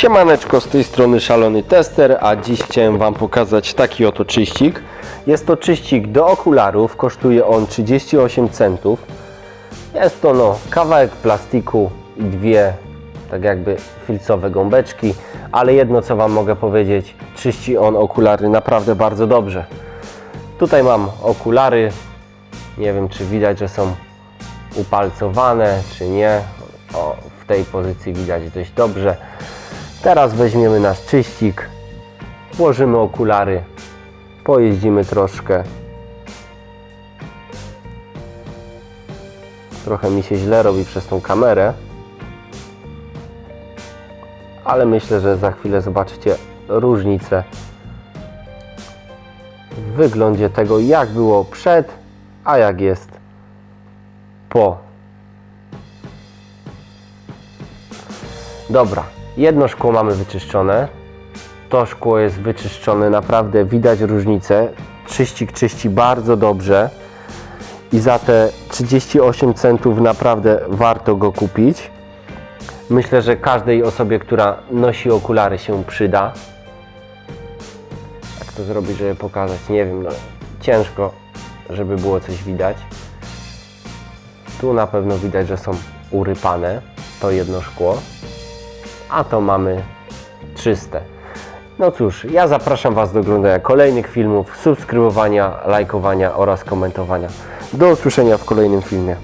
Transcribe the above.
Siemaneczko, z tej strony Szalony Tester, a dziś chciałem Wam pokazać taki oto czyścik. Jest to czyścik do okularów, kosztuje on 38 centów. Jest to no kawałek plastiku i dwie tak jakby filcowe gąbeczki, ale jedno co Wam mogę powiedzieć, czyści on okulary naprawdę bardzo dobrze. Tutaj mam okulary, nie wiem czy widać, że są upalcowane czy nie. O, w tej pozycji widać dość dobrze. Teraz weźmiemy nasz czyścik, włożymy okulary, pojeździmy troszkę. Trochę mi się źle robi przez tą kamerę, ale myślę, że za chwilę zobaczycie różnicę w wyglądzie tego, jak było przed, a jak jest po. Dobra, jedno szkło mamy wyczyszczone. To szkło jest wyczyszczone, naprawdę widać różnicę. Czyścik czyści bardzo dobrze i za te 38 centów naprawdę warto go kupić. Myślę, że każdej osobie, która nosi okulary się przyda. Jak to zrobić, żeby pokazać? Nie wiem, no, ciężko, żeby było coś widać. Tu na pewno widać, że są urypane to jedno szkło, a to mamy czyste. No cóż, ja zapraszam Was do oglądania kolejnych filmów, subskrybowania, lajkowania oraz komentowania. Do usłyszenia w kolejnym filmie.